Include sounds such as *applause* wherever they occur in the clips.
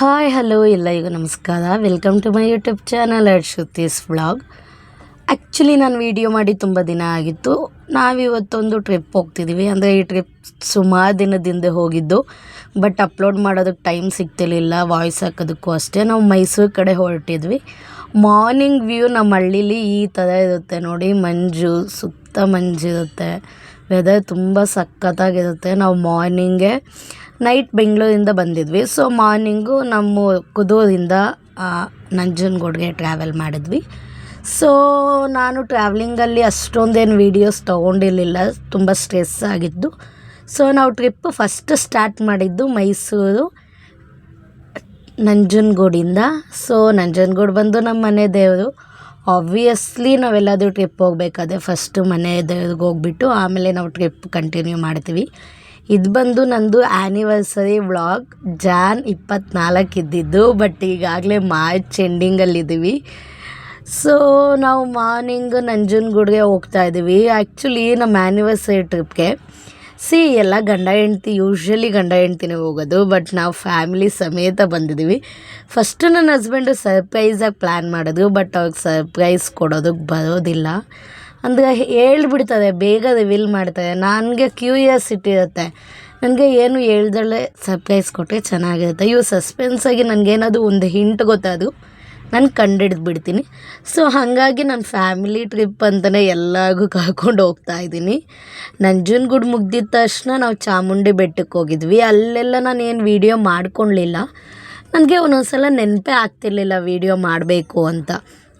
Hi, hello ಎಲ್ಲರಿಗೂ ನಮಸ್ಕಾರ. Welcome to my YouTube channel ಅಡ್ ಶುತೀಸ್ ವ್ಲಾಗ್ ಆ್ಯಕ್ಚುಲಿ ನಾನು ವೀಡಿಯೋ ಮಾಡಿ ತುಂಬ ದಿನ ಆಗಿತ್ತು. ನಾವಿವತ್ತೊಂದು ಟ್ರಿಪ್ ಹೋಗ್ತಿದ್ದೀವಿ ಅಂದರೆ ಈ ಟ್ರಿಪ್ ಸುಮಾರು ದಿನದಿಂದ ಹೋಗಿದ್ದು. ಬಟ್ ಅಪ್ಲೋಡ್ ಮಾಡೋದಕ್ಕೆ ಟೈಮ್ ಸಿಗ್ತಿರ್ಲಿಲ್ಲ. ವಾಯ್ಸ್ ಹಾಕೋದಕ್ಕೂ ಅಷ್ಟೇ. ನಾವು ಮೈಸೂರು ಕಡೆ ಹೊರಟಿದ್ವಿ. ಮಾರ್ನಿಂಗ್ ವ್ಯೂ ನಮ್ಮ ಹಳ್ಳೀಲಿ ಈ ಥರ ಇರುತ್ತೆ ನೋಡಿ. ಮಂಜು, ಸುತ್ತ ಮಂಜಿರುತ್ತೆ ವೆದರ್ ತುಂಬ ಸಖತ್ತಾಗಿರುತ್ತೆ. ನಾವು ಮಾರ್ನಿಂಗೆ ನೈಟ್ ಬೆಂಗಳೂರಿಂದ ಬಂದಿದ್ವಿ. ಸೊ ಮಾರ್ನಿಂಗು ನಮ್ಮ ಕುದೂರಿಂದ ನಂಜನಗೂಡ್ಗೆ ಟ್ರಾವೆಲ್ ಮಾಡಿದ್ವಿ. ಸೊ ನಾನು ಟ್ರಾವೆಲಿಂಗಲ್ಲಿ ಅಷ್ಟೊಂದೇನು ವೀಡಿಯೋಸ್ ತೊಗೊಂಡಿರಲಿಲ್ಲ. ತುಂಬ ಸ್ಟ್ರೆಸ್ ಆಗಿದ್ದು. ಸೊ ನಾವು ಟ್ರಿಪ್ ಫಸ್ಟ್ ಸ್ಟಾರ್ಟ್ ಮಾಡಿದ್ದು ಮೈಸೂರು, ನಂಜನಗೂಡಿಂದ. ಸೊ ನಂಜನಗೂಡು ಬಂದು ನಮ್ಮ ಮನೆ ದೇವರು. ಆಬ್ವಿಯಸ್ಲಿ ನಾವೆಲ್ಲಾದರೂ ಟ್ರಿಪ್ ಹೋಗ್ಬೇಕಾದ್ರೆ ಫಸ್ಟು ಮನೆ ದೇವ್ರಿಗೆ ಹೋಗ್ಬಿಟ್ಟು ಆಮೇಲೆ ನಾವು ಟ್ರಿಪ್ ಕಂಟಿನ್ಯೂ ಮಾಡ್ತೀವಿ. ಇದು ಬಂದು ನಂದು ಆ್ಯನಿವರ್ಸರಿ ವ್ಲಾಗ್ ಜಾನ್ ಇಪ್ಪತ್ನಾಲ್ಕು ಇದ್ದಿದ್ದು ಬಟ್ ಈಗಾಗಲೇ ಮಾರ್ಚ್ ಎಂಡಿಂಗಲ್ಲಿದ್ದೀವಿ ಸೊ ನಾವು ಮಾರ್ನಿಂಗ್ ನಂಜನಗೂಡ್ಗೆ ಹೋಗ್ತಾ ಇದ್ದೀವಿ ಆ್ಯಕ್ಚುಲಿ ನಮ್ಮ ಆ್ಯನಿವರ್ಸರಿ ಟ್ರಿಪ್ಗೆ ಸಿ ಎಲ್ಲ ಗಂಡ ಹೆಂಡ್ತಿ ಯೂಶ್ವಲಿ ಗಂಡ ಹೆಂಡ್ತಿನೇ ಹೋಗೋದು ಬಟ್ ನಾವು ಫ್ಯಾಮಿಲಿ ಸಮೇತ ಬಂದಿದ್ದೀವಿ ಫಸ್ಟು ನನ್ನ ಹಸ್ಬೆಂಡು ಸರ್ಪ್ರೈಸಾಗಿ ಪ್ಲ್ಯಾನ್ ಮಾಡೋದು ಬಟ್ ಅವ್ರಿಗೆ ಸರ್ಪ್ರೈಸ್ ಕೊಡೋದಕ್ಕೆ ಬರೋದಿಲ್ಲ. ಅಂದರೆ ಹೇಳ್ಬಿಡ್ತದೆ ಬೇಗ ವಿಲ್ ಮಾಡ್ತಾರೆ ನನಗೆ ಕ್ಯೂರಿಯಾಸಿಟಿ ಇರುತ್ತೆ. ನನಗೆ ಏನು ಹೇಳ್ದಳೆ ಸರ್ಪ್ರೈಸ್ ಕೊಟ್ಟರೆ ಚೆನ್ನಾಗಿರುತ್ತೆ. ಇವು ಸಸ್ಪೆನ್ಸಾಗಿ ನನಗೇನಾದ್ರು ಒಂದು ಹಿಂಟ್ ಗೊತ್ತಾದ್ರು ನಾನು ಕಂಡಿಡ್ದು ಬಿಡ್ತೀನಿ ಸೊ ಹಾಗಾಗಿ ನನ್ನ ಫ್ಯಾಮಿಲಿ ಟ್ರಿಪ್ ಅಂತಲೇ ಎಲ್ಲರಿಗೂ ಕರ್ಕೊಂಡು ಹೋಗ್ತಾ ಇದ್ದೀನಿ. ನಂಜನಗೂಡು ಮುಗ್ದಿದ ತಕ್ಷಣ ನಾವು ಚಾಮುಂಡಿ ಬೆಟ್ಟಕ್ಕೆ ಹೋಗಿದ್ವಿ. ಅಲ್ಲೆಲ್ಲ ನಾನು ಏನು ವೀಡಿಯೋ ಮಾಡ್ಕೊಳ್ಲಿಲ್ಲ. ನನಗೆ ಒಂದೊಂದು ಸಲ ನೆನಪೇ ಆಗ್ತಿರ್ಲಿಲ್ಲ ವೀಡಿಯೋ ಮಾಡಬೇಕು ಅಂತ.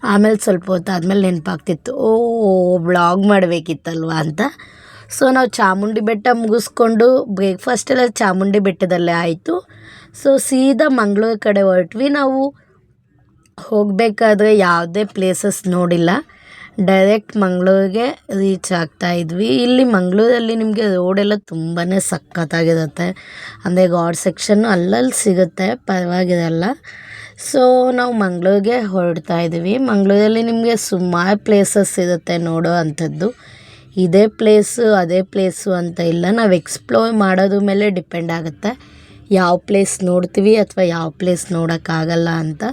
ಆಮೇಲೆ ಸ್ವಲ್ಪ ಹೊತ್ತು ನೆನಪಾಗ್ತಿತ್ತು, ಓ ಬ್ಲಾಗ್ ಮಾಡಬೇಕಿತ್ತಲ್ವ ಅಂತ. ಸೊ ನಾವು ಚಾಮುಂಡಿ ಬೆಟ್ಟ ಮುಗಿಸ್ಕೊಂಡು ಬ್ರೇಕ್ಫಾಸ್ಟ್ ಎಲ್ಲ ಚಾಮುಂಡಿ ಬೆಟ್ಟದಲ್ಲೇ ಆಯಿತು. ಸೊ ಸೀದಾ ಮಂಗಳೂರು ಕಡೆ ಹೊರಟ್ವಿ. ನಾವು ಹೋಗಬೇಕಾದ್ರೆ ಯಾವುದೇ ಪ್ಲೇಸಸ್ ನೋಡಿಲ್ಲ. ಡೈರೆಕ್ಟ್ ಮಂಗಳೂರಿಗೆ ರೀಚ್ ಆಗ್ತಾ ಇದ್ವಿ. ಇಲ್ಲಿ ಮಂಗಳೂರಲ್ಲಿ ನಿಮಗೆ ರೋಡೆಲ್ಲ ತುಂಬಾ ಸಖತ್ತಾಗಿರುತ್ತೆ. ಅಂದರೆ ಗಾಡ್ ಸೆಕ್ಷನ್ನು ಅಲ್ಲಲ್ಲಿ ಸಿಗುತ್ತೆ, ಪರವಾಗಿರಲ್ಲ. ಸೊ ನಾವು ಮಂಗಳೂರಿಗೆ ಹೊರಡ್ತಾ ಇದ್ದೀವಿ. ಮಂಗಳೂರಲ್ಲಿ ನಿಮಗೆ ಸುಮಾರು ಪ್ಲೇಸಸ್ ಇರುತ್ತೆ ನೋಡೋ ಅಂಥದ್ದು. ಇದೇ ಪ್ಲೇಸು ಅದೇ ಪ್ಲೇಸು ಅಂತ ಇಲ್ಲ. ನಾವು ಎಕ್ಸ್ಪ್ಲೋರ್ ಮಾಡೋದ್ರ ಮೇಲೆ ಡಿಪೆಂಡ್ ಆಗುತ್ತೆ. ಯಾವ ಪ್ಲೇಸ್ ನೋಡ್ತೀವಿ ಅಥವಾ ಯಾವ ಪ್ಲೇಸ್ ನೋಡೋಕ್ಕಾಗಲ್ಲ ಅಂತ.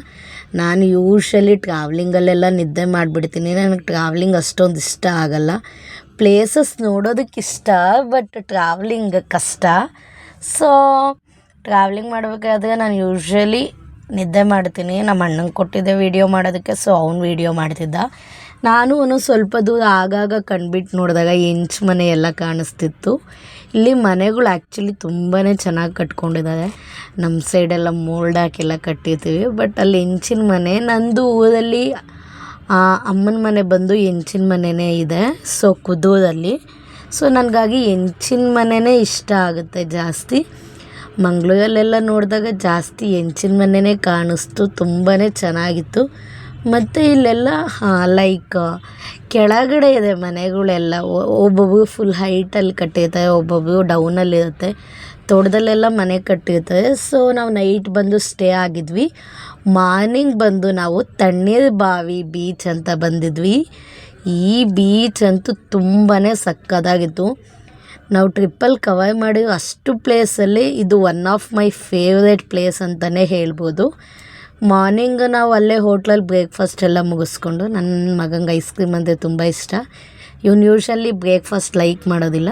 ನಾನು ಯೂಶ್ವಲಿ ಟ್ರಾವ್ಲಿಂಗಲ್ಲೆಲ್ಲ ನಿದ್ದೆ ಮಾಡಿಬಿಡ್ತೀನಿ. ನನಗೆ ಟ್ರಾವ್ಲಿಂಗ್ ಅಷ್ಟೊಂದು ಇಷ್ಟ ಆಗಲ್ಲ. ಪ್ಲೇಸಸ್ ನೋಡೋದಕ್ಕೆ ಇಷ್ಟ ಬಟ್ ಟ್ರಾವ್ಲಿಂಗ್ ಕಷ್ಟ. ಸೊ ಟ್ರಾವ್ಲಿಂಗ್ ಮಾಡಬೇಕಾದ್ರೆ ನಾನು ಯೂಶ್ವಲಿ ನಿದ್ದೆ ಮಾಡ್ತೀನಿ, ನಮ್ಮ ಅಣ್ಣಂಗೆ ಕೊಟ್ಟಿದ್ದೆ ವೀಡಿಯೋ ಮಾಡೋದಕ್ಕೆ ಸೊ ಅವ್ನು ವೀಡಿಯೋ ಮಾಡ್ತಿದ್ದ. ನಾನು ಅವನು ಸ್ವಲ್ಪ ದೂರ ಆಗಾಗ ಕಣ್ಬಿಟ್ಟು ನೋಡಿದಾಗ ಹೆಂಚು ಮನೆ ಎಲ್ಲ ಕಾಣಿಸ್ತಿತ್ತು. ಇಲ್ಲಿ ಮನೆಗಳು ಆ್ಯಕ್ಚುಲಿ ತುಂಬಾ ಚೆನ್ನಾಗಿ ಕಟ್ಕೊಂಡಿದ್ದಾರೆ. ನಮ್ಮ ಸೈಡೆಲ್ಲ ಮೋಲ್ಡ್ ಹಾಕೆಲ್ಲ ಕಟ್ಟಿರ್ತೀವಿ ಬಟ್ ಅಲ್ಲಿ ಹೆಂಚಿನ ಮನೆ, ನಂದು ಊರಲ್ಲಿ ಅಮ್ಮನ ಮನೆ ಬಂದು ಹೆಂಚಿನ ಮನೆಯೇ ಇದೆ ಸೊ ಕುದೂರಲ್ಲಿ. ಸೊ ನನಗಾಗಿ ಹೆಂಚಿನ ಮನೆಯೇ ಇಷ್ಟ ಆಗುತ್ತೆ ಜಾಸ್ತಿ. ಮಂಗಳೂರಲ್ಲೆಲ್ಲ ನೋಡಿದಾಗ ಜಾಸ್ತಿ ಹೆಂಚಿನ ಮನೆಯೇ ಕಾಣಿಸ್ತು ತುಂಬಾ ಚೆನ್ನಾಗಿತ್ತು. ಮತ್ತು ಇಲ್ಲೆಲ್ಲ ಲೈಕ್ ಕೆಳಗಡೆ ಇದೆ ಮನೆಗಳೆಲ್ಲ. ಒಬ್ಬೊಬ್ಬರು ಫುಲ್ ಹೈಟಲ್ಲಿ ಕಟ್ಟಿರ್ತಾರೆ ಒಬ್ಬೊಬ್ಬರು ಡೌನಲ್ಲಿರುತ್ತೆ ತೋಟದಲ್ಲೆಲ್ಲ ಮನೆ ಕಟ್ಟಿರ್ತಾರೆ. ಸೊ ನಾವು ನೈಟ್ ಬಂದು ಸ್ಟೇ ಆಗಿದ್ವಿ. ಮಾರ್ನಿಂಗ್ ಬಂದು ನಾವು ತಣ್ಣೀರು ಬಾವಿ ಬೀಚ್ ಅಂತ ಬಂದಿದ್ವಿ. ಈ ಬೀಚ್ ಅಂತೂ ತುಂಬಾ ಸಕ್ಕತ್ತಾಗಿತ್ತು. ನಾವು ಟ್ರಿಪ್ಪಲ್ಲಿ ಕವಾಯ್ ಮಾಡಿರೋ ಅಷ್ಟು ಪ್ಲೇಸಲ್ಲಿ ಇದು one of my favourite place ಅಂತಲೇ ಹೇಳ್ಬೋದು. ಮಾರ್ನಿಂಗ್ ನಾವು ಅಲ್ಲೇ ಹೋಟ್ಲಲ್ಲಿ ಬ್ರೇಕ್ಫಾಸ್ಟ್ ಎಲ್ಲ ಮುಗಿಸ್ಕೊಂಡು ನನ್ನ ಮಗಂಗೆ ಐಸ್ ಕ್ರೀಮ್ ಅಂದರೆ ತುಂಬ ಇಷ್ಟ. ಇವ್ನು ಯೂಶ್ವಲಿ ಬ್ರೇಕ್ಫಾಸ್ಟ್ ಲೈಕ್ ಮಾಡೋದಿಲ್ಲ.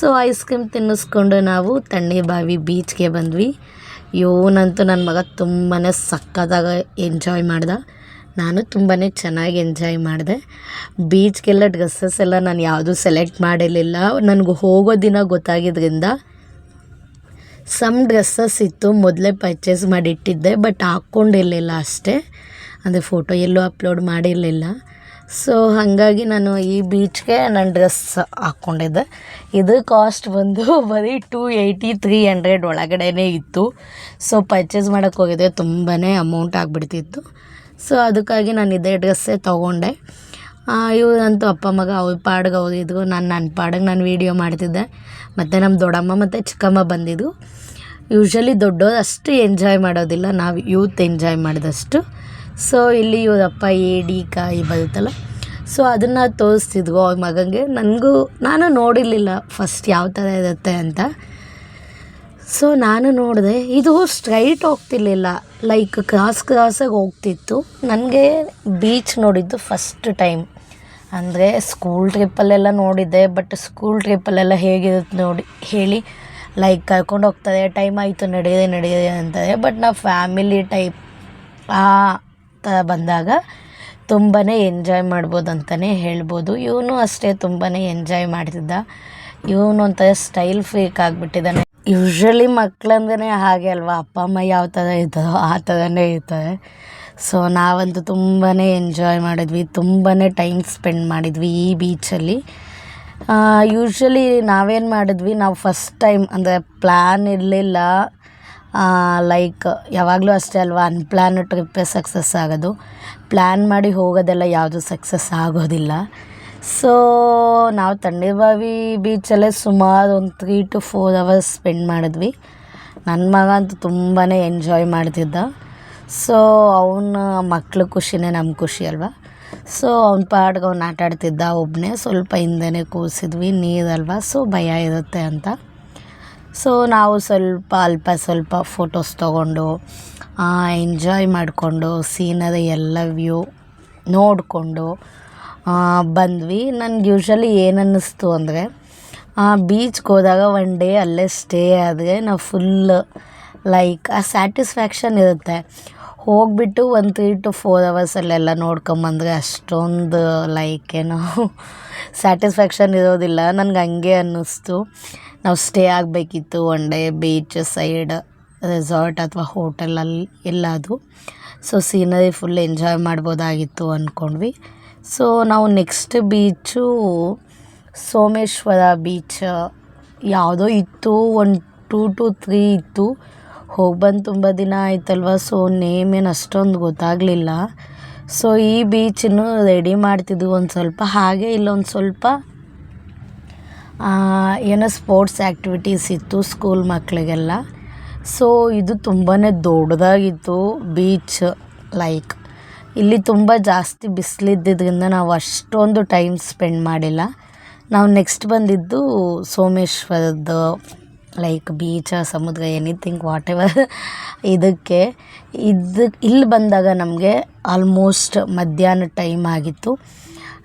ಸೊ ಐಸ್ ಕ್ರೀಮ್ ತಿನ್ನಿಸ್ಕೊಂಡು ನಾವು ತಣ್ಣೆ ಬಾವಿ ಬೀಚ್ಗೆ ಬಂದ್ವಿ. ಇವನಂತೂ ನನ್ನ ಮಗ ತುಂಬಾ ಸಕ್ಕತ್ತಾಗಿ ಎಂಜಾಯ್ ಮಾಡ್ದೆ. ನಾನು ತುಂಬಾ ಚೆನ್ನಾಗಿ ಎಂಜಾಯ್ ಮಾಡಿದೆ. ಬೀಚ್ಗೆಲ್ಲ ಡ್ರೆಸ್ಸಸ್ ಎಲ್ಲ ನಾನು ಯಾವುದೂ ಸೆಲೆಕ್ಟ್ ಮಾಡಿರಲಿಲ್ಲ. ನನಗೆ ಹೋಗೋ ದಿನ ಗೊತ್ತಾಗಿದ್ದರಿಂದ ಸಮ್ ಡ್ರೆಸ್ಸಸ್ ಇತ್ತು, ಮೊದಲೇ ಪರ್ಚೇಸ್ ಮಾಡಿಟ್ಟಿದ್ದೆ ಬಟ್ ಹಾಕ್ಕೊಂಡಿರಲಿಲ್ಲ ಅಷ್ಟೇ. ಅಂದರೆ ಫೋಟೋ ಎಲ್ಲೂ ಅಪ್ಲೋಡ್ ಮಾಡಿರಲಿಲ್ಲ. ಸೊ ಹಾಗಾಗಿ ನಾನು ಈ ಬೀಚ್ಗೆ ನಾನು ಡ್ರೆಸ್ ಹಾಕ್ಕೊಂಡಿದ್ದೆ ಇದು ಕಾಸ್ಟ್ ಬಂದು *laughs* ಬರೀ ಟೂ ಏಯ್ಟಿ ತ್ರೀ ಹಂಡ್ರೆಡ್ ಒಳಗಡೆನೇ ಇತ್ತು. ಸೊ ಪರ್ಚೇಸ್ ಮಾಡೋಕ್ಕೋಗಿದ್ದೆ ತುಂಬಾ ಅಮೌಂಟ್ ಆಗಿಬಿಡ್ತಿತ್ತು. ಸೊ ಅದಕ್ಕಾಗಿ ನಾನು ಇದೇ ಡ್ರೆಸ್ಸೇ ತೊಗೊಂಡೆ. ಇವರಂತೂ ಅಪ್ಪ, ಮಗ, ಅವ್ರ ಪಾಡ್ಗೆ ಅವ್ರಿದ್ರು ನಾನು ನನ್ನ ಪಾಡಿಗೆ ನಾನು ವೀಡಿಯೋ ಮಾಡ್ತಿದ್ದೆ. ಮತ್ತು ನಮ್ಮ ದೊಡ್ಡಮ್ಮ ಮತ್ತು ಚಿಕ್ಕಮ್ಮ ಬಂದಿದ್ದು. ಯೂಶ್ವಲಿ ದೊಡ್ಡೋರು ಅಷ್ಟು ಎಂಜಾಯ್ ಮಾಡೋದಿಲ್ಲ, ನಾವು ಯೂತ್ ಎಂಜಾಯ್ ಮಾಡಿದಷ್ಟು. ಸೊ ಇಲ್ಲಿ ಇವರಪ್ಪ ಏಡಿ ಕಾಯಿ ಬರುತ್ತಲ್ಲ. ಸೊ ಅದನ್ನು ತೋರಿಸ್ತಿದ್ವು ಅವ್ರ ಮಗನಿಗೆ ನನಗೂ, ನಾನು ನೋಡಿರಲಿಲ್ಲ ಫಸ್ಟ್ ಯಾವ ಥರ ಇರುತ್ತೆ ಅಂತ. ಸೊ ನಾನು ನೋಡಿದೆ, ಇದು ಸ್ಟ್ರೈಟ್ ಹೋಗ್ತಿರ್ಲಿಲ್ಲ. ಲೈಕ್ ಕ್ರಾಸ್ ಕ್ರಾಸಾಗಿ ಹೋಗ್ತಿತ್ತು. ನನಗೆ ಬೀಚ್ ನೋಡಿದ್ದು ಫಸ್ಟ್ ಟೈಮ್ ಅಂದರೆ ಸ್ಕೂಲ್ ಟ್ರಿಪ್ಪಲ್ಲೆಲ್ಲ ನೋಡಿದ್ದೆ ಬಟ್ ಸ್ಕೂಲ್ ಟ್ರಿಪ್ಪಲ್ಲೆಲ್ಲ ಹೇಗಿರುತ್ತೆ ನೋಡಿ, ಹೇಳಿ ಲೈಕ್ ಕರ್ಕೊಂಡು ಹೋಗ್ತದೆ ಟೈಮ್ ಆಯಿತು ನಡೆಯದೆ ನಡೆಯದೆ ಅಂತಾರೆ. ಬಟ್ ನಾವು ಫ್ಯಾಮಿಲಿ ಟೈಪ್ ಆ ಥರ ಬಂದಾಗ ತುಂಬಾ ಎಂಜಾಯ್ ಮಾಡ್ಬೋದು ಅಂತಲೇ ಹೇಳ್ಬೋದು. ಇವನು ಅಷ್ಟೇ ತುಂಬಾ ಎಂಜಾಯ್ ಮಾಡ್ತಿದ್ದ. ಇವನು ಒಂಥರ ಸ್ಟೈಲ್ ಫ್ರೀಕ್ ಆಗಿಬಿಟ್ಟಿದ್ದಾನೆ. ಯೂಶ್ವಲಿ ಮಕ್ಕಳಂದ್ರೆ ಹಾಗೆ ಅಲ್ವಾ? ಅಪ್ಪ, ಅಮ್ಮ ಯಾವ ಥರ ಇರ್ತದೋ ಆ ಥರನೇ ಇರ್ತಾರೆ. ಸೊ ನಾವಂತೂ ತುಂಬಾ ಎಂಜಾಯ್ ಮಾಡಿದ್ವಿ. ತುಂಬಾ ಟೈಮ್ ಸ್ಪೆಂಡ್ ಮಾಡಿದ್ವಿ ಈ ಬೀಚಲ್ಲಿ ಯೂಶ್ವಲಿ ನಾವೇನು ಮಾಡಿದ್ವಿ? ನಾವು ಫಸ್ಟ್ ಟೈಮ್ ಅಂದರೆ ಪ್ಲ್ಯಾನ್ ಇರಲಿಲ್ಲ. ಲೈಕ್ ಯಾವಾಗಲೂ ಅಷ್ಟೇ ಅಲ್ವಾ? ಅನ್ಪ್ಲ್ಯಾನ್ ಟ್ರಿಪ್ಪೇ ಸಕ್ಸಸ್ ಆಗೋದು. ಪ್ಲ್ಯಾನ್ ಮಾಡಿ ಹೋಗೋದೆಲ್ಲ ಯಾವುದು ಸಕ್ಸಸ್ ಆಗೋದಿಲ್ಲ. ಸೊ ನಾವು ತಣ್ಣೀರ್ಬಾವಿ ಬೀಚಲ್ಲೇ ಸುಮಾರು ಒಂದು three to four hours spend ಮಾಡಿದ್ವಿ. ನನ್ನ ಮಗ ಅಂತೂ ತುಂಬಾ ಎಂಜಾಯ್ ಮಾಡ್ತಿದ್ದ. ಸೊ ಅವನ ಮಕ್ಳ ಖುಷಿನೇ ನಮ್ಮ ಖುಷಿ ಅಲ್ವಾ? ಸೊ ಅವ್ನ ಪಾಡ್ಗೆ ಅವ್ನು ಆಟ ಆಡ್ತಿದ್ದ ಒಬ್ಬನೇ ಸ್ವಲ್ಪ ಹಿಂದೆ ಕೂರಿಸಿದ್ವಿ ನೀರಲ್ವಾ ಸೊ ಭಯ ಇರುತ್ತೆ ಅಂತ. ಸೊ ನಾವು ಸ್ವಲ್ಪ ಅಲ್ಪ ಸ್ವಲ್ಪ ಫೋಟೋಸ್ ತೊಗೊಂಡು ಎಂಜಾಯ್ ಮಾಡಿಕೊಂಡು, ಸೀನರಿ ಎಲ್ಲ ವ್ಯೂ ನೋಡಿಕೊಂಡು ಬಂದ್ವಿ. ನನಗೆ ಯೂಶ್ವಲಿ ಏನು ಅನ್ನಿಸ್ತು ಅಂದರೆ ಬೀಚ್ಗೆ ಹೋದಾಗ ಒನ್ ಡೇ ಅಲ್ಲೇ ಸ್ಟೇ ಆದರೆ ನಾವು ಫುಲ್ ಲೈಕ್ ಆ ಸ್ಯಾಟಿಸ್ಫ್ಯಾಕ್ಷನ್ ಇರುತ್ತೆ. ಹೋಗಿಬಿಟ್ಟು ಒಂದು ತ್ರೀ ಟು ಫೋರ್ ಅವರ್ಸಲ್ಲೆಲ್ಲ ನೋಡ್ಕೊಂಬಂದ್ರೆ ಅಷ್ಟೊಂದು ಲೈಕ್ ಏನೋ *laughs* ಸ್ಯಾಟಿಸ್ಫ್ಯಾಕ್ಷನ್ ಇರೋದಿಲ್ಲ. ನನಗೆ ಹಂಗೆ ಅನ್ನಿಸ್ತು. ನಾವು ಸ್ಟೇ ಆಗಬೇಕಿತ್ತು one day beach side resort ಅಥವಾ ಹೋಟೆಲಲ್ಲಿ ಎಲ್ಲಾದರೂ. ಸೊ ಸೀನರಿ ಫುಲ್ ಎಂಜಾಯ್ ಮಾಡ್ಬೋದಾಗಿತ್ತು ಅಂದ್ಕೊಂಡ್ವಿ ಸೊ ನಾವು ನೆಕ್ಸ್ಟ್ ಬೀಚು ಸೋಮೇಶ್ವರ ಬೀಚ್ ಯಾವುದೋ ಇತ್ತು, ಒಂದು ಟೂ ಟು ತ್ರೀ ಇತ್ತು. ಹೋಗಿ ಬಂದು ತುಂಬ ದಿನ ಆಯ್ತಲ್ವ ಸೊ ನೇಮ್ ಏನು ಅಷ್ಟೊಂದು ಗೊತ್ತಾಗಲಿಲ್ಲ. ಸೊ ಈ ಬೀಚನ್ನು ರೆಡಿ ಮಾಡ್ತಿದ್ವಿ ಒಂದು ಸ್ವಲ್ಪ, ಹಾಗೆ ಇಲ್ಲೊಂದು ಸ್ವಲ್ಪ ಏನೋ ಸ್ಪೋರ್ಟ್ಸ್ ಆ್ಯಕ್ಟಿವಿಟೀಸ್ ಇತ್ತು ಸ್ಕೂಲ್ ಮಕ್ಕಳಿಗೆಲ್ಲ ಸೊ ಇದು ತುಂಬಾ ದೊಡ್ಡದಾಗಿತ್ತು ಬೀಚ್ ಲೈಕ್ ಇಲ್ಲಿ ತುಂಬ ಜಾಸ್ತಿ ಬಿಸಿಲಿದ್ದಿದ್ದರಿಂದ ನಾವು ಅಷ್ಟೊಂದು ಟೈಮ್ ಸ್ಪೆಂಡ್ ಮಾಡಿಲ್ಲ. ನಾವು ನೆಕ್ಸ್ಟ್ ಬಂದಿದ್ದು ಸೋಮೇಶ್ವರದ ಲೈಕ್ ಬೀಚ ಸಮುದ್ರ ಎನಿಥಿಂಗ್ ವಾಟ್ ಎವರ್ ಇದಕ್ಕೆ. ಇದು ಇಲ್ಲಿ ಬಂದಾಗ ನಮಗೆ ಆಲ್ಮೋಸ್ಟ್ ಮಧ್ಯಾಹ್ನ ಟೈಮ್ ಆಗಿತ್ತು.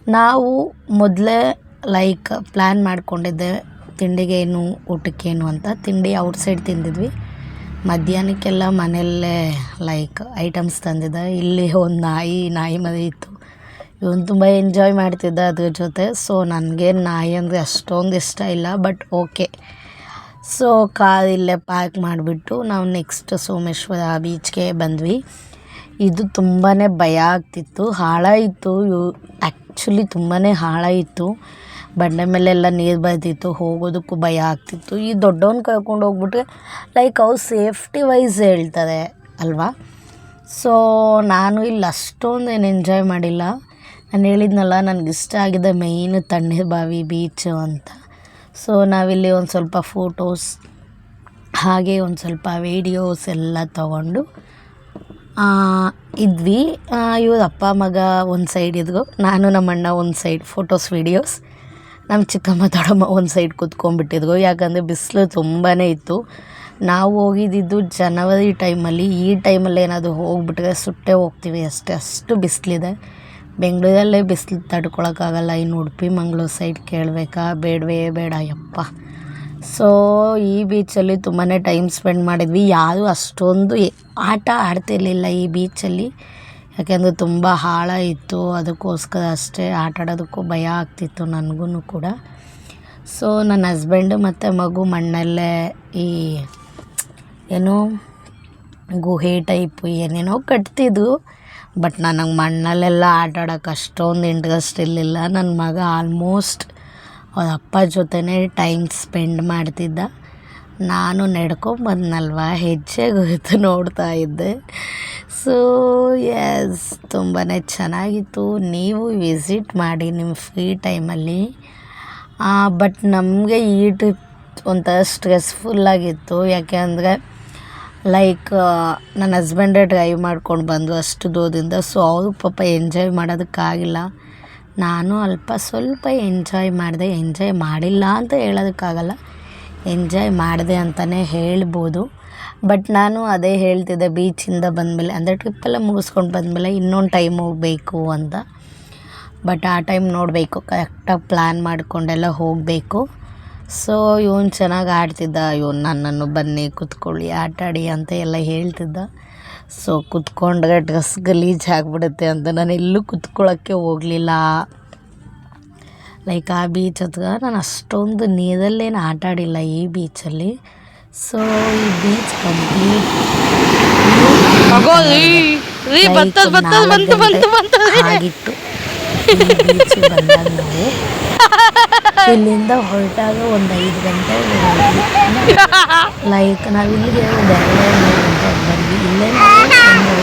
ನಾವು ಮೊದಲೇ ಲೈಕ್ ಪ್ಲ್ಯಾನ್ ಮಾಡಿಕೊಂಡಿದ್ದೆ ತಿಂಡಿಗೇನು ಊಟಕ್ಕೇನು ಅಂತ. ತಿಂಡಿ ಔಟ್ಸೈಡ್ ತಿಂದಿದ್ವಿ. ಮಧ್ಯಾಹ್ನಕ್ಕೆಲ್ಲ ಮನೆಯಲ್ಲೇ ಲೈಕ್ ಐಟಮ್ಸ್ ತಂದಿದ್ದ. ಇಲ್ಲಿ ಒಂದು ನಾಯಿ ನಾಯಿ ಮರಿ ಇತ್ತು. ಇವನು ತುಂಬ ಎಂಜಾಯ್ ಮಾಡ್ತಿದ್ದ ಅದ್ರ ಜೊತೆ. ಸೊ ನನಗೆ ನಾಯಿ ಅಂದರೆ ಅಷ್ಟೊಂದು ಇಷ್ಟ ಇಲ್ಲ ಬಟ್ ಓಕೆ ಸೊ ಕಾರ್ ಇಲ್ಲೇ ಪಾರ್ಕ್ ಮಾಡಿಬಿಟ್ಟು ನಾವು ನೆಕ್ಸ್ಟ್ ಸೋಮೇಶ್ವರ ಬೀಚ್ಗೆ ಬಂದ್ವಿ. ಇದು ತುಂಬಾ ಭಯ ಆಗ್ತಿತ್ತು. ಹಾಳಾಯಿತ್ತು ಇತ್ತು ಇವು ಆ್ಯಕ್ಚುಲಿ ತುಂಬಾ ಹಾಳಾಯಿತ್ತು ಬಂಡೆ ಮೇಲೆಲ್ಲ ನೀರು ಬರ್ತಿತ್ತು ಹೋಗೋದಕ್ಕೂ ಭಯ ಆಗ್ತಿತ್ತು. ಈ ದೊಡ್ಡವನ್ನ ಕರ್ಕೊಂಡು ಹೋಗ್ಬಿಟ್ರೆ ಲೈಕ್ ಅವ್ರು ಸೇಫ್ಟಿ ವೈಸ್ ಹೇಳ್ತಾರೆ ಅಲ್ವಾ? ಸೊ ನಾನು ಇಲ್ಲಿ ಅಷ್ಟೊಂದು ಏನು ಎಂಜಾಯ್ ಮಾಡಿಲ್ಲ. ನಾನು ಹೇಳಿದ್ನಲ್ಲ, ನನಗೆ ಇಷ್ಟ ಆಗಿದೆ ಮೇಯ್ನ್ ತಣ್ಣೀರು ಬಾವಿ ಬೀಚು ಅಂತ. ಸೊ ನಾವಿಲ್ಲಿ ಒಂದು ಸ್ವಲ್ಪ ಫೋಟೋಸ್ ಹಾಗೆ ಒಂದು ಸ್ವಲ್ಪ ವೀಡಿಯೋಸ್ ಎಲ್ಲ ತಗೊಂಡು ಇದ್ವಿ. ಇವ್ರ ಅಪ್ಪ, ಮಗ ಒಂದು ಸೈಡ್ ಇದ್ಗೋ ನಾನು ನಮ್ಮ ಅಣ್ಣ ಒಂದು ಸೈಡ್ ಫೋಟೋಸ್ ವೀಡಿಯೋಸ್ ನಮ್ಮ ಚಿಕ್ಕಮ್ಮ ದೊಡ್ಡಮ್ಮ ಒಂದು ಸೈಡ್ ಕೂತ್ಕೊಂಡ್ಬಿಟ್ಟಿದ್ರು ಯಾಕಂದರೆ ಬಿಸಿಲು ತುಂಬಾ ಇತ್ತು. ನಾವು ಹೋಗಿದ್ದಿದ್ದು ಜನವರಿ ಟೈಮಲ್ಲಿ ಈ ಟೈಮಲ್ಲಿ ಏನಾದರೂ ಹೋಗ್ಬಿಟ್ರೆ ಸುಟ್ಟೆ ಹೋಗ್ತೀವಿ ಅಷ್ಟೇ. ಅಷ್ಟು ಬಿಸಿಲಿದೆ. ಬೆಂಗಳೂರಲ್ಲೇ ಬಿಸಿಲು ತಡ್ಕೊಳೋಕ್ಕಾಗಲ್ಲ. ಇನ್ನು ಉಡುಪಿ, ಮಂಗಳೂರು ಸೈಡ್ ಕೇಳಬೇಕಾ? ಬೇಡವೇ, ಬೇಡ, ಯಪ್ಪ. ಸೊ ಈ ಬೀಚಲ್ಲಿ ತುಂಬಾ ಟೈಮ್ ಸ್ಪೆಂಡ್ ಮಾಡಿದ್ವಿ. ಯಾರೂ ಅಷ್ಟೊಂದು ಆಟ ಆಡ್ತಿರ್ಲಿಲ್ಲ ಈ ಬೀಚಲ್ಲಿ ಯಾಕೆಂದರೆ ತುಂಬ ಆಳ ಇತ್ತು. ಅದಕ್ಕೋಸ್ಕರ ಅಷ್ಟೇ ಆಟ ಆಡೋದಕ್ಕೂ ಭಯ ಆಗ್ತಿತ್ತು ನನಗೂ ಕೂಡ. ಸೊ ನನ್ನ ಹಸ್ಬೆಂಡು ಮತ್ತು ಮಗು ಮಣ್ಣಲ್ಲೇ ಈ ಏನು ಗುಹೆ ಟೈಪು ಏನೇನೋ ಕಟ್ತಿದ್ವು. ಬಟ್ ನನಗೆ ಮಣ್ಣಲ್ಲೆಲ್ಲ ಆಟ ಆಡೋಕೆ ಅಷ್ಟೊಂದು ಇಂಟ್ರೆಸ್ಟ್ ಇರಲಿಲ್ಲ. ನನ್ನ ಮಗ ಆಲ್ಮೋಸ್ಟ್ ಅವ್ರ ಅಪ್ಪ ಜೊತೆನೇ ಟೈಮ್ ಸ್ಪೆಂಡ್ ಮಾಡ್ತಿದ್ದ. ನಾನು ನಡ್ಕೊಂಬಂದ್ನಲ್ವ? ಹೆಜ್ಜೆ ಗುರುತು ನೋಡ್ತಾ ಇದ್ದೆ. ಸೊ ಎಸ್ ತುಂಬಾ ಚೆನ್ನಾಗಿತ್ತು. ನೀವು ವಿಸಿಟ್ ಮಾಡಿ ನಿಮ್ಮ ಫ್ರೀ ಟೈಮಲ್ಲಿ ಬಟ್ ನಮಗೆ ಈ ಟ್ರಿಪ್ ಒಂಥರ ಸ್ಟ್ರೆಸ್ಫುಲ್ಲಾಗಿತ್ತು ಯಾಕೆ ಅಂದರೆ ಲೈಕ್ ನನ್ನ ಹಸ್ಬೆಂಡೇ ಡ್ರೈವ್ ಮಾಡ್ಕೊಂಡು ಬಂದು ಅಷ್ಟು ದೂರದಿಂದ ಸೊ ಅವರು ಪಾಪ ಎಂಜಾಯ್ ಮಾಡೋದಕ್ಕಾಗಿಲ್ಲ. ನಾನು ಅಲ್ಪ ಸ್ವಲ್ಪ ಎಂಜಾಯ್ ಮಾಡಿದೆ ಎಂಜಾಯ್ ಮಾಡಿಲ್ಲ ಅಂತ ಹೇಳೋದಕ್ಕಾಗಲ್ಲ. ಎಂಜಾಯ್ ಮಾಡಿದೆ ಅಂತಲೇ ಹೇಳ್ಬೋದು. ಬಟ್ ನಾನು ಅದೇ ಹೇಳ್ತಿದ್ದೆ, ಬೀಚಿಂದ ಬಂದಮೇಲೆ, ಅಂದರೆ ಟ್ರಿಪ್ಪೆಲ್ಲ ಮುಗಿಸ್ಕೊಂಡು ಬಂದಮೇಲೆ ಇನ್ನೊಂದು ಟೈಮ್ ಹೋಗಬೇಕು ಅಂತ. ಬಟ್ ಆ ಟೈಮ್ ನೋಡಬೇಕು ಕರೆಕ್ಟಾಗಿ ಪ್ಲ್ಯಾನ್ ಮಾಡಿಕೊಂಡೆಲ್ಲ ಹೋಗಬೇಕು. ಸೊ ಇವನು ಚೆನ್ನಾಗಿ ಆಡ್ತಿದ್ದ, ಇವನು ನನ್ನನ್ನು ಬನ್ನಿ, ಕೂತ್ಕೊಳ್ಳಿ ಆಟಾಡಿ ಅಂತ ಎಲ್ಲ ಹೇಳ್ತಿದ್ದ. ಸೊ ಕೂತ್ಕೊಂಡ್ರೆ ಡ್ರೆಸ್ ಗಲೀಜ್ ಆಗಿಬಿಡುತ್ತೆ ಅಂತ ನಾನು ಎಲ್ಲೂ ಕುತ್ಕೊಳ್ಳೋಕ್ಕೆ ಹೋಗಲಿಲ್ಲ. ಲೈಕ್ ಆ ಬೀಚ್ ಹತ್ರ ನಾನು ಅಷ್ಟೊಂದು ನೀರಲ್ಲೇನು ಆಟ ಆಡಿಲ್ಲ ಈ ಬೀಚಲ್ಲಿ ಸೊ ಈ ಬೀಚ್ ಕಂಪ್ಲೀಟ್ ಆಗಿತ್ತು. ಬಂದಾಗ ನಾವು ಇಲ್ಲಿಂದ ಹೊರಟಾಗ ಒಂದು ಐದು ಗಂಟೆ ಲೈಕ್ ನಾವು ಇಲ್ಲಿಗೆ ಒಂದು ಎರಡು ಗಂಟೆ ಬಂದ್ವಿ ಇಲ್ಲೇ ನಾವು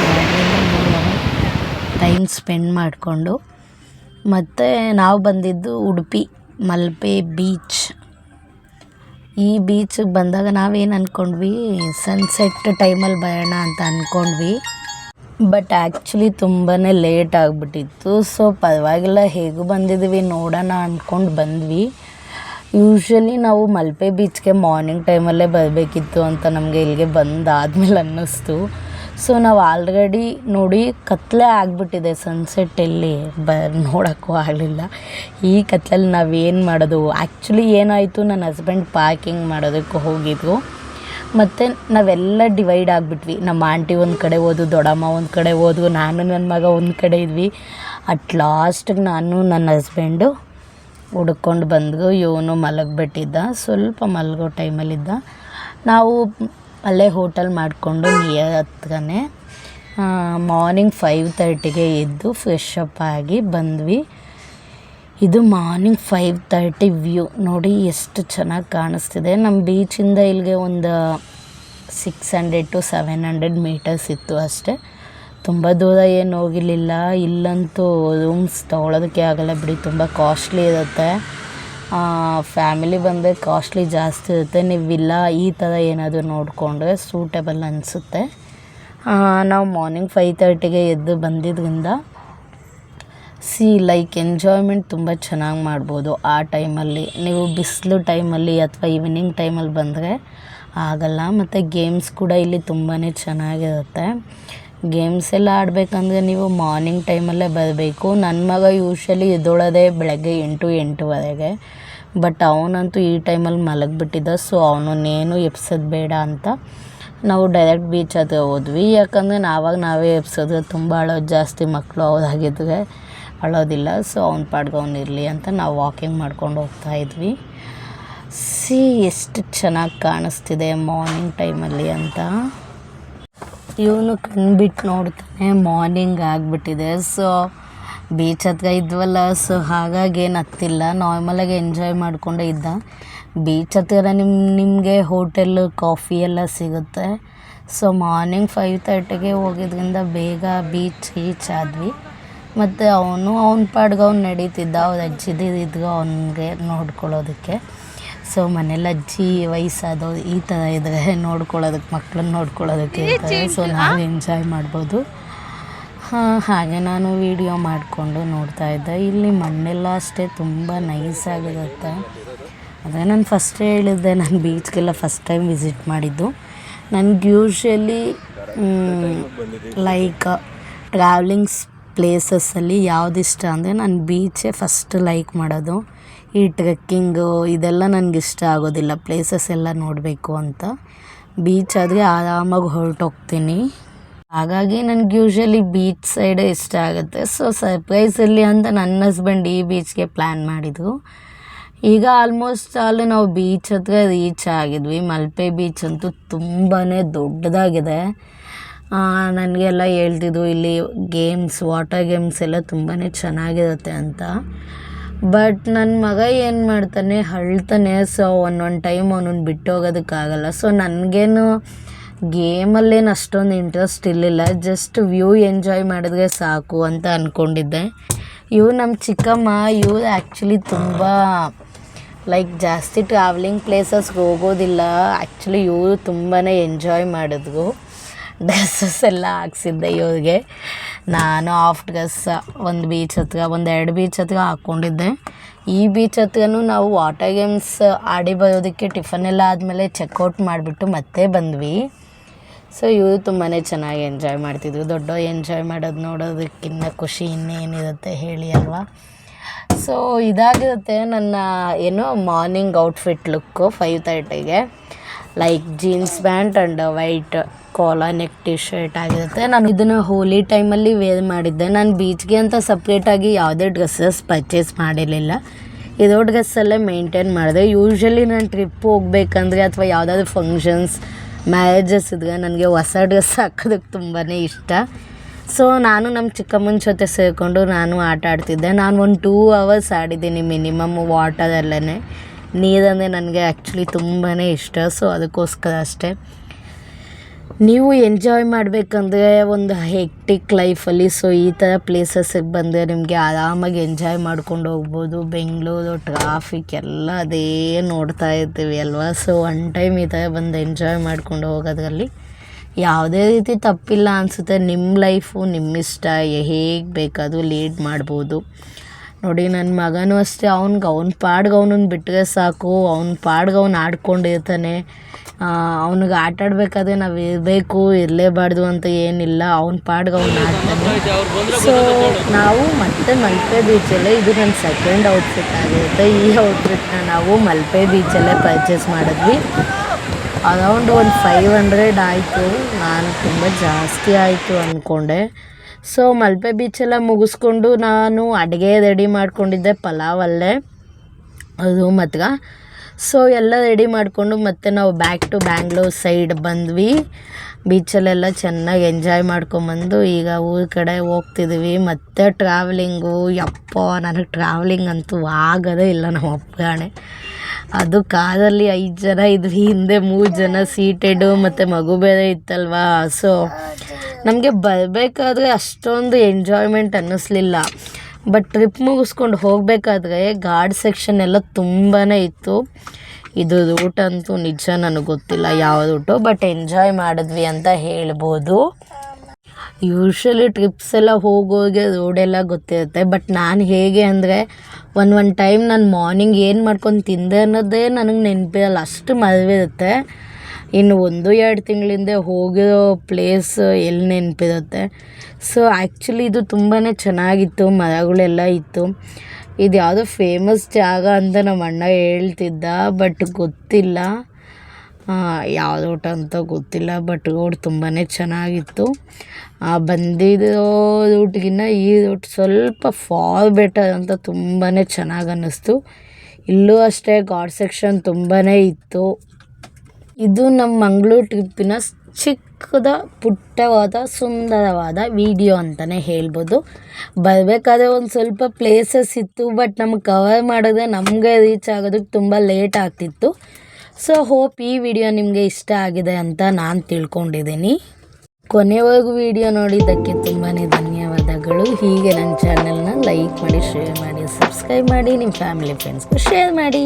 ಟೈಮ್ ಸ್ಪೆಂಡ್ ಮಾಡಿಕೊಂಡು ಮತ್ತು ನಾವು ಬಂದಿದ್ದು ಉಡುಪಿ, ಮಲ್ಪೆ ಬೀಚ್ ಈ ಬೀಚಿಗೆ ಬಂದಾಗ ನಾವೇನು ಅಂದ್ಕೊಂಡ್ವಿ ಸನ್ಸೆಟ್ ಟೈಮಲ್ಲಿ ಬರೋಣ ಅಂತ ಅಂದ್ಕೊಂಡ್ವಿ ಬಟ್ ಆ್ಯಕ್ಚುಲಿ ತುಂಬಾ ಲೇಟ್ ಆಗಿಬಿಟ್ಟಿತ್ತು ಸೊ ಪರವಾಗಿಲ್ಲ, ಹೇಗೂ ಬಂದಿದ್ದೀವಿ ನೋಡೋಣ ಅಂದ್ಕೊಂಡು ಬಂದ್ವಿ. ಯೂಶ್ವಲಿ ನಾವು ಮಲ್ಪೆ ಬೀಚ್ಗೆ ಮಾರ್ನಿಂಗ್ ಟೈಮಲ್ಲೇ ಬರಬೇಕಿತ್ತು ಅಂತ ನಮಗೆ ಇಲ್ಲಿಗೆ ಬಂದಾದ್ಮೇಲೆ ಅನ್ನಿಸ್ತು. ಸೊ ನಾವು ಆಲ್ರೆಡಿ ನೋಡಿ ಕತ್ಲೆ ಆಗಿಬಿಟ್ಟಿದೆ ಸನ್ಸೆಟ್ಟಲ್ಲಿ ಬ, ನೋಡೋಕ್ಕೂ ಆಗಲಿಲ್ಲ. ಈ ಕತ್ಲಲ್ಲಿ ನಾವೇನು ಮಾಡೋದು? ಆ್ಯಕ್ಚುಲಿ ಏನಾಯಿತು? ನನ್ನ ಹಸ್ಬೆಂಡ್ ಪಾರ್ಕಿಂಗ್ ಮಾಡೋದಕ್ಕೆ ಹೋಗಿದ್ವು ಮತ್ತು ನಾವೆಲ್ಲ ಡಿವೈಡ್ ಆಗಿಬಿಟ್ವಿ. ನಮ್ಮ ಆಂಟಿ ಒಂದು ಕಡೆ ಹೋದ್ವು ದೊಡ್ಡಮ್ಮ ಒಂದು ಕಡೆ ಹೋದ್ವು ನಾನು ನನ್ನ ಮಗ ಒಂದು ಕಡೆ ಇದ್ವಿ. ಅಟ್ ಲಾಸ್ಟಿಗೆ ನಾನು ನನ್ನ ಹಸ್ಬೆಂಡು ಹುಡ್ಕೊಂಡು ಬಂದು ಇವನು ಮಲಗಿಬಿಟ್ಟಿದ್ದ. ಸ್ವಲ್ಪ ಮಲಗೋ ಟೈಮಲ್ಲಿದ್ದ ನಾವು ಅಲ್ಲೇ ಹೋಟೆಲ್ ಮಾಡಿಕೊಂಡು ನಿಯರ್ ಹತ್ರನೇ ಮಾರ್ನಿಂಗ್ ಫೈವ್ ತರ್ಟಿಗೆ ಎದ್ದು ಫ್ರೆಶ್ ಅಪ್ ಆಗಿ ಬಂದ್ವಿ. ಇದು ಮಾರ್ನಿಂಗ್ ಫೈವ್ ತರ್ಟಿ ವ್ಯೂ ನೋಡಿ ಎಷ್ಟು ಚೆನ್ನಾಗಿ ಕಾಣಿಸ್ತಿದೆ. ನಮ್ಮ ಬೀಚಿಂದ ಇಲ್ಲಿಗೆ ಒಂದು six hundred to seven hundred metres ಇತ್ತು ಅಷ್ಟೇ. ತುಂಬ ದೂರ ಏನು ಹೋಗಿರಲಿಲ್ಲ. ಇಲ್ಲಂತೂ ರೂಮ್ಸ್ ತೊಗೊಳೋದಕ್ಕೆ ಆಗಲ್ಲ ಬಿಡಿ. ತುಂಬ ಕಾಸ್ಟ್ಲಿ ಇರುತ್ತೆ. ಫ್ಯಾಮಿಲಿ ಬಂದರೆ ಕಾಸ್ಟ್ಲಿ ಜಾಸ್ತಿ ಇರುತ್ತೆ. ನೀವು ವಿಲ್ಲ ಈ ಥರ ಏನಾದರೂ ನೋಡಿಕೊಂಡ್ರೆ ಸೂಟೇಬಲ್ ಅನಿಸುತ್ತೆ. ನಾವು ಮಾರ್ನಿಂಗ್ ಫೈವ್ ತರ್ಟಿಗೆ ಎದ್ದು ಬಂದಿದ್ದರಿಂದ ಸಿ ಲೈಕ್ ಎಂಜಾಯ್ಮೆಂಟ್ ತುಂಬ ಚೆನ್ನಾಗಿ ಮಾಡ್ಬೋದು. ಆ ಟೈಮಲ್ಲಿ ನೀವು ಬಿಸಿಲು ಟೈಮಲ್ಲಿ ಅಥವಾ ಈವ್ನಿಂಗ್ ಟೈಮಲ್ಲಿ ಬಂದರೆ ಆಗಲ್ಲ. ಮತ್ತು ಗೇಮ್ಸ್ ಕೂಡ ಇಲ್ಲಿ ತುಂಬಾ ಚೆನ್ನಾಗಿರುತ್ತೆ. ಗೇಮ್ಸ್ ಎಲ್ಲ ಆಡಬೇಕಂದ್ರೆ ನೀವು ಮಾರ್ನಿಂಗ್ ಟೈಮಲ್ಲೇ ಬರಬೇಕು. ನನ್ನ ಮಗ ಯೂಶ್ವಲಿ ಎದ್ದೊಳೋದೇ ಬೆಳಗ್ಗೆ ಎಂಟು, ಎಂಟುವರೆಗೆ. ಬಟ್ ಅವನಂತೂ ಈ ಟೈಮಲ್ಲಿ ಮಲಗಿಬಿಟ್ಟಿದ್ದ ಸೊ ಅವನನ್ನೇನು ಎಪ್ಸೋದು ಬೇಡ ಅಂತ. ನಾವು ಡೈರೆಕ್ಟ್ ಬೀಚ್ ಹತ್ರ ಹೋದ್ವಿ. ಯಾಕಂದರೆ ನಾವಾಗ ನಾವೇ ಎಪ್ಸೋದು ತುಂಬ ಅಳೋದು, ಜಾಸ್ತಿ ಮಕ್ಕಳು ಅವ್ರಾಗಿದ್ರೆ ಅಳೋದಿಲ್ಲ. ಸೊ ಅವ್ನ ಪಾಡ್ಗೆ ಅವ್ನು ಇರಲಿ ಅಂತ ನಾವು ವಾಕಿಂಗ್ ಮಾಡ್ಕೊಂಡು ಹೋಗ್ತಾ ಇದ್ವಿ. ಸಿ, ಎಷ್ಟು ಚೆನ್ನಾಗಿ ಕಾಣಿಸ್ತಿದೆ ಮಾರ್ನಿಂಗ್ ಟೈಮಲ್ಲಿ ಅಂತ. ಇವನು ಕಣ್ಬಿಟ್ಟು ನೋಡ್ತಾನೆ ಮಾರ್ನಿಂಗ್ ಆಗಿಬಿಟ್ಟಿದೆ. ಸೊ ಬೀಚ್ ಹತ್ರ ಇದ್ವಲ್ಲ ಸೊ ಹಾಗಾಗಿ ಏನು ಹತ್ತಿಲ್ಲ ನಾರ್ಮಲಾಗಿ ಎಂಜಾಯ್ ಮಾಡಿಕೊಂಡೇ ಇದ್ದ. ಬೀಚ್ ಹತ್ತಿರ ನಿಮ್ಮ ನಿಮಗೆ ಹೋಟೆಲ್ ಕಾಫಿ ಎಲ್ಲ ಸಿಗುತ್ತೆ. ಸೊ ಮಾರ್ನಿಂಗ್ ಫೈವ್ ತರ್ಟಿಗೆ ಹೋಗಿದ್ರಿಂದ ಬೇಗ ಬೀಚ್ ರೀಚ್ ಆದ್ವಿ. ಮತ್ತು ಅವನು ಅವ್ನ ಪಾಡ್ಗೆ ಅವ್ನು ನಡೀತಿದ್ದ. ಅವ್ರ ಅಜ್ಜಿದಿದ್ದು ಅವನಿಗೆ ನೋಡ್ಕೊಳ್ಳೋದಕ್ಕೆ. ಸೊ ಮನೇಲಿ ಅಜ್ಜಿ ವಯಸ್ಸಾದವ್ರು ಈ ಥರ ಇದ್ರೆ ನೋಡ್ಕೊಳ್ಳೋದಕ್ಕೆ ಮಕ್ಳನ್ನ ನೋಡ್ಕೊಳ್ಳೋದಕ್ಕೆ ಸೊ ನಾವು ಎಂಜಾಯ್ ಮಾಡ್ಬೋದು. ಹಾಂ, ಹಾಗೆ ನಾನು ವಿಡಿಯೋ ಮಾಡಿಕೊಂಡು ನೋಡ್ತಾ ಇದ್ದೆ. ಇಲ್ಲಿ ಮಣ್ಣೆಲ್ಲ ಅಷ್ಟೇ ತುಂಬ ನೈಸಾಗಿರುತ್ತೆ ಅದೇ ನಾನು ಫಸ್ಟೇ ಹೇಳಿದ್ದೆ, ನಾನು ಬೀಚ್ಗೆಲ್ಲ ಫಸ್ಟ್ ಟೈಮ್ ವಿಸಿಟ್ ಮಾಡಿದ್ದು. ನನಗೆ ಯೂಶ್ವಲಿ ಲೈಕ್ ಟ್ರಾವೆಲಿಂಗ್ಸ್ ಪ್ಲೇಸಸ್ಸಲ್ಲಿ ಯಾವ್ದು ಇಷ್ಟ ಅಂದರೆ ನಾನು ಬೀಚೇ ಫಸ್ಟ್ ಲೈಕ್ ಮಾಡೋದು. ಈ ಟ್ರೆಕ್ಕಿಂಗು ಇದೆಲ್ಲ ನನಗೆ ಇಷ್ಟ ಆಗೋದಿಲ್ಲ. ಪ್ಲೇಸಸ್ ಎಲ್ಲ ನೋಡಬೇಕು ಅಂತ. ಬೀಚ್ ಆದರೆ ಆರಾಮಾಗಿ ಹೊರಟೋಗ್ತೀನಿ. ಹಾಗಾಗಿ ನನಗೆ ಯೂಶ್ವಲಿ ಬೀಚ್ ಸೈಡೇ ಇಷ್ಟ ಆಗುತ್ತೆ. ಸೊ ಸರ್ಪ್ರೈಸಲ್ಲಿ ಅಂತ ನನ್ನ ಹಸ್ಬೆಂಡ್ ಈ ಬೀಚ್ಗೆ ಪ್ಲ್ಯಾನ್ ಮಾಡಿದ್ರು. ಈಗ ಆಲ್ಮೋಸ್ಟ್ ಆಲ್ ನಾವು ಬೀಚ್ ಹತ್ರ ರೀಚ್ ಆಗಿದ್ವಿ. ಮಲ್ಪೆ ಬೀಚ್ ಅಂತೂ ತುಂಬಾ ದೊಡ್ಡದಾಗಿದೆ. ನನಗೆಲ್ಲ ಹೇಳ್ತಿದ್ರು, ಇಲ್ಲಿ ಗೇಮ್ಸ್ ವಾಟರ್ ಗೇಮ್ಸ್ ಎಲ್ಲ ತುಂಬಾ ಚೆನ್ನಾಗಿರುತ್ತೆ ಅಂತ. ಬಟ್ ನನ್ನ ಮಗ ಏನು ಮಾಡ್ತಾನೆ ಅಳ್ತಾನೆ ಸೊ ಒಂದೊಂದು ಟೈಮ್ ಅವನನ್ನು ಬಿಟ್ಟು ಹೋಗೋದಕ್ಕಾಗಲ್ಲ ಸೊ ನನಗೇನು ಗೇಮಲ್ಲೇನು ಅಷ್ಟೊಂದು ಇಂಟ್ರೆಸ್ಟ್ ಇರಲಿಲ್ಲ. ಜಸ್ಟ್ ವ್ಯೂ ಎಂಜಾಯ್ ಮಾಡಿದ್ರೆ ಸಾಕು ಅಂತ ಅಂದ್ಕೊಂಡಿದ್ದೆ ಇವು ನಮ್ಮ ಚಿಕ್ಕಮ್ಮ, ಇವ್ರು ಆ್ಯಕ್ಚುಲಿ ತುಂಬ ಲೈಕ್ ಜಾಸ್ತಿ ಟ್ರಾವೆಲಿಂಗ್ ಪ್ಲೇಸಸ್ಗೆ ಹೋಗೋದಿಲ್ಲ. ಆ್ಯಕ್ಚುಲಿ ಇವರು ತುಂಬಾ ಎಂಜಾಯ್ ಮಾಡಿದ್ರು ಡ್ರೆಸ್ಸಸ್ ಎಲ್ಲ ಹಾಕ್ಸಿದ್ದೆ ಇವ್ರಿಗೆ. ನಾನು ಆಫ್ ಡ್ರೆಸ್ ಒಂದು ಬೀಚ್ ಹತ್ರ, ಒಂದು ಎರಡು ಬೀಚ್ ಹತ್ರ ಹಾಕ್ಕೊಂಡಿದ್ದೆ ಈ ಬೀಚ್ ಹತ್ರನೂ ನಾವು ವಾಟರ್ ಗೇಮ್ಸ್ ಆಡಿ ಬರೋದಕ್ಕೆ ಟಿಫನ್ ಎಲ್ಲ ಆದಮೇಲೆ ಚೆಕ್ಔಟ್ ಮಾಡಿಬಿಟ್ಟು ಮತ್ತೆ ಬಂದ್ವಿ. ಸೊ ಇವರು ತುಂಬಾ ಚೆನ್ನಾಗಿ ಎಂಜಾಯ್ ಮಾಡ್ತಿದ್ರು. ದೊಡ್ಡ ಎಂಜಾಯ್ ಮಾಡೋದು ನೋಡೋದಕ್ಕಿಂತ ಖುಷಿ ಇನ್ನೇನಿರುತ್ತೆ ಹೇಳಿ ಅಲ್ವಾ? ಸೊ ಇದಾಗಿರುತ್ತೆ ನನ್ನ, ಏನು ಮಾರ್ನಿಂಗ್ ಔಟ್ಫಿಟ್ ಲುಕ್ಕು ಫೈವ್ ತರ್ಟಿಗೆ like jeans pant and white collar neck T shirt ಆಗಿರುತ್ತೆ. ನಾನು ಇದನ್ನು ಹೋಲಿ ಟೈಮಲ್ಲಿ ವೇರ್ ಮಾಡಿದ್ದೆ. ನಾನು ಬೀಚ್ಗೆ ಅಂತ ಸಪ್ರೇಟಾಗಿ ಯಾವುದೇ ಡ್ರೆಸ್ಸಸ್ ಪರ್ಚೇಸ್ ಮಾಡಿರಲಿಲ್ಲ. ಇದೋ ಡ್ರೆಸ್ಸಲ್ಲೇ ಮೇಂಟೈನ್ ಮಾಡಿದೆ. ಯೂಶ್ವಲಿ ನಾನು ಟ್ರಿಪ್ ಹೋಗ್ಬೇಕಂದ್ರೆ ಅಥವಾ ಯಾವುದಾದ್ರು ಫಂಕ್ಷನ್ಸ್ ಮ್ಯಾರೇಜಸ್ ಇದ್ರೆ ನನಗೆ ಹೊಸ ಡ್ರೆಸ್ ಹಾಕೋದಕ್ಕೆ ತುಂಬಾ ಇಷ್ಟ. ಸೊ ನಾನು ನಮ್ಮ ಚಿಕ್ಕಮ್ಮನ ಜೊತೆ ಸೇರಿಕೊಂಡು ನಾನು ಆಟ ಆಡ್ತಿದ್ದೆ. ನಾನು ಒಂದು ಟೂ ಅವರ್ಸ್ ಆಡಿದ್ದೀನಿ ಮಿನಿಮಮ್ ವಾಟರಲ್ಲೇ ನೀರಂದರೆ ನನಗೆ ಆ್ಯಕ್ಚುಲಿ ತುಂಬಾ ಇಷ್ಟ ಸೊ ಅದಕ್ಕೋಸ್ಕರ ಅಷ್ಟೇ. ನೀವು ಎಂಜಾಯ್ ಮಾಡಬೇಕಂದ್ರೆ ಒಂದು ಹೆಕ್ಟಿಕ್ ಲೈಫಲ್ಲಿ ಸೊ ಈ ಥರ ಪ್ಲೇಸಸ್ಸಿಗೆ ಬಂದರೆ ನಿಮಗೆ ಆರಾಮಾಗಿ ಎಂಜಾಯ್ ಮಾಡ್ಕೊಂಡು ಹೋಗ್ಬೋದು. ಬೆಂಗಳೂರು ಟ್ರಾಫಿಕ್ ಎಲ್ಲ ಅದೇ ನೋಡ್ತಾ ಇರ್ತೀವಿ ಅಲ್ವಾ? ಸೊ ಒನ್ ಟೈಮ್ ಈ ಥರ ಬಂದು ಎಂಜಾಯ್ ಮಾಡ್ಕೊಂಡು ಹೋಗೋದ್ರಲ್ಲಿ ಯಾವುದೇ ರೀತಿ ತಪ್ಪಿಲ್ಲ ಅನಿಸುತ್ತೆ. ನಿಮ್ಮ ಲೈಫು ನಿಮ್ಮ ಇಷ್ಟ, ಹೇಗೆ ಬೇಕಾದರೂ ಲೀಡ್ ಮಾಡ್ಬೋದು. ನೋಡಿ ನನ್ನ ಮಗನೂ ಅಷ್ಟೇ. ಅವ್ನಿಗೆ ಅವ್ನ ಪಾಡ್ಗೆ ಅವನನ್ನು ಬಿಟ್ಟರೆ ಸಾಕು. ಅವ್ನ ಪಾಡ್ಗೆ ಅವ್ನು ಆಡ್ಕೊಂಡಿರ್ತಾನೆ. ಅವ್ನಿಗೆ ಆಟ ಆಡಬೇಕಾದ್ರೆ ನಾವು ಇರಬೇಕು ಇರಲೇಬಾರ್ದು ಅಂತ ಏನಿಲ್ಲ. ಅವ್ನ ಪಾಡ್ಗೆ ಅವ್ನು ಆಡ್ತಾನೆ. ಸೊ ನಾವು ಮತ್ತೆ ಮಲ್ಪೆ ಬೀಚಲ್ಲೇ ಇದು ನನ್ನ ಸೆಕೆಂಡ್ ಔಟ್ಫಿಟ್ ಆಗಿರುತ್ತೆ. ಈ ಔಟ್ಫಿಟ್ನ ನಾವು ಮಲ್ಪೆ ಬೀಚಲ್ಲೇ ಪರ್ಚೇಸ್ ಮಾಡಿದ್ವಿ. ಅರೌಂಡ್ ಒಂದು ಫೈವ್ ಹಂಡ್ರೆಡ್ ಆಯಿತು. ನಾನು ತುಂಬ ಜಾಸ್ತಿ ಆಯಿತು ಅಂದ್ಕೊಂಡೆ ಸೊ ಮಲ್ಪೆ ಬೀಚೆಲ್ಲ ಮುಗಿಸ್ಕೊಂಡು ನಾನು ಅಡುಗೆ ರೆಡಿ ಮಾಡಿಕೊಂಡಿದ್ದೆ ಪಲಾವ್ ಅಲ್ಲೇ. ಅದು ಮತ್ತು ಸೊ ಎಲ್ಲ ರೆಡಿ ಮಾಡಿಕೊಂಡು ಮತ್ತೆ ನಾವು ಬ್ಯಾಕ್ ಟು ಬ್ಯಾಂಗ್ಳೂರ್ ಸೈಡ್ ಬಂದ್ವಿ. ಬೀಚಲ್ಲೆಲ್ಲ ಚೆನ್ನಾಗಿ ಎಂಜಾಯ್ ಮಾಡ್ಕೊಂಬಂದು ಈಗ ಊರ ಕಡೆ ಹೋಗ್ತಿದ್ವಿ. ಮತ್ತೆ ಟ್ರಾವೆಲಿಂಗು ಯಪ್ಪ, ನನಗೆ ಟ್ರಾವೆಲಿಂಗ್ ಅಂತೂ ಆಗೋದೇ ಇಲ್ಲ ನಮ್ಮ ಅಪ್ಪಗಾಣೆ ಅದು ಕಾರಲ್ಲಿ ಐದು ಜನ ಇದ್ವಿ, ಹಿಂದೆ ಮೂರು ಜನ ಸೀಟೆಡು ಮತ್ತು ಮಗು ಬೇರೆ ಇತ್ತಲ್ವಾ? ಸೊ ನಮಗೆ ಬರಬೇಕಾದ್ರೆ ಅಷ್ಟೊಂದು ಎಂಜಾಯ್ಮೆಂಟ್ ಅನ್ನಿಸ್ಲಿಲ್ಲ. ಬಟ್ ಟ್ರಿಪ್ ಮುಗಿಸ್ಕೊಂಡು ಹೋಗಬೇಕಾದ್ರೆ ಗಾರ್ಡ್ ಸೆಕ್ಷನ್ ಎಲ್ಲ ತುಂಬಾ ಇತ್ತು. ಇದು ರೂಟ್ ಅಂತೂ ನಿಜ ನನಗೆ ಗೊತ್ತಿಲ್ಲ ಯಾವ ರೂಟು ಬಟ್ ಎಂಜಾಯ್ ಮಾಡಿದ್ವಿ ಅಂತ ಹೇಳ್ಬೋದು. ಯೂಶ್ವಲಿ ಟ್ರಿಪ್ಸ್ ಎಲ್ಲ ಹೋಗೋಗೆ ರೋಡೆಲ್ಲ ಗೊತ್ತಿರುತ್ತೆ ಬಟ್ ನಾನು ಹೇಗೆ ಅಂದರೆ ಒಂದು ಒನ್ ಟೈಮ್ ನಾನು ಮಾರ್ನಿಂಗ್ ಏನು ಮಾಡ್ಕೊಂಡು ತಿಂದೆ ಅನ್ನೋದೇ ನನಗೆ ನೆನಪಿರಲ್ಲ ಅಷ್ಟು ಮರೆವಿರುತ್ತೆ ಇನ್ನು ಒಂದು ಎರಡು ತಿಂಗಳಿಂದ ಹೋಗಿರೋ ಪ್ಲೇಸ್ ಎಲ್ಲಿ ನೆನಪಿರುತ್ತೆ? ಸೊ ಆ್ಯಕ್ಚುಲಿ ಇದು ತುಂಬಾ ಚೆನ್ನಾಗಿತ್ತು, ಮರಗಳೆಲ್ಲ ಇತ್ತು. ಇದು ಯಾವುದೋ ಫೇಮಸ್ ಜಾಗ ಅಂತ ನಮ್ಮ ಅಣ್ಣ ಹೇಳ್ತಿದ್ದ ಬಟ್ ಗೊತ್ತಿಲ್ಲ. ಯಾವ್ದು ಊಟ ಅಂತ ಗೊತ್ತಿಲ್ಲ ಬಟ್ ರೋಡ್ ತುಂಬಾ ಚೆನ್ನಾಗಿತ್ತು. ಬಂದಿರೋ ರೂಟ್ಗಿನ್ನ ಈ ರೂಟ್ ಸ್ವಲ್ಪ ಫಾರ್ ಬೆಟರ್ ಅಂತ ತುಂಬಾ ಚೆನ್ನಾಗಿ ಅನ್ನಿಸ್ತು. ಇಲ್ಲೂ ಅಷ್ಟೇ ಗಾಡ್ ಸೆಕ್ಷನ್ ತುಂಬಾ ಇತ್ತು. ಇದು ನಮ್ಮ ಮಂಗಳೂರು ಟ್ರಿಪ್ಪಿನ ಚಿಕ್ಕದ ಪುಟ್ಟವಾದ ಸುಂದರವಾದ ವಿಡಿಯೋ ಅಂತಲೇ ಹೇಳ್ಬೋದು. ಬರಬೇಕಾದ್ರೆ ಒಂದು ಸ್ವಲ್ಪ ಪ್ಲೇಸಸ್ ಇತ್ತು ಬಟ್ ನಮ್ಗೆ ಕವರ್ ಮಾಡಿದ್ರೆ ನಮಗೆ ರೀಚ್ ಆಗೋದಕ್ಕೆ ತುಂಬ ಲೇಟ್ ಆಗ್ತಿತ್ತು. ಸೊ ಹೋಪ್ ಈ ವಿಡಿಯೋ ನಿಮಗೆ ಇಷ್ಟ ಆಗಿದೆ ಅಂತ ನಾನು ತಿಳ್ಕೊಂಡಿದ್ದೀನಿ. ಕೊನೆವರೆಗೂ ವಿಡಿಯೋ ನೋಡಿದ್ದಕ್ಕೆ ತುಂಬಾ ಧನ್ಯವಾದಗಳು. ಹೀಗೆ ನನ್ನ ಚಾನೆಲ್ನ ಲೈಕ್ ಮಾಡಿ ಶೇರ್ ಮಾಡಿ ಸಬ್ಸ್ಕ್ರೈಬ್ ಮಾಡಿ ನಿಮ್ಮ ಫ್ಯಾಮಿಲಿ ಫ್ರೆಂಡ್ಸ್ಗೂ ಶೇರ್ ಮಾಡಿ.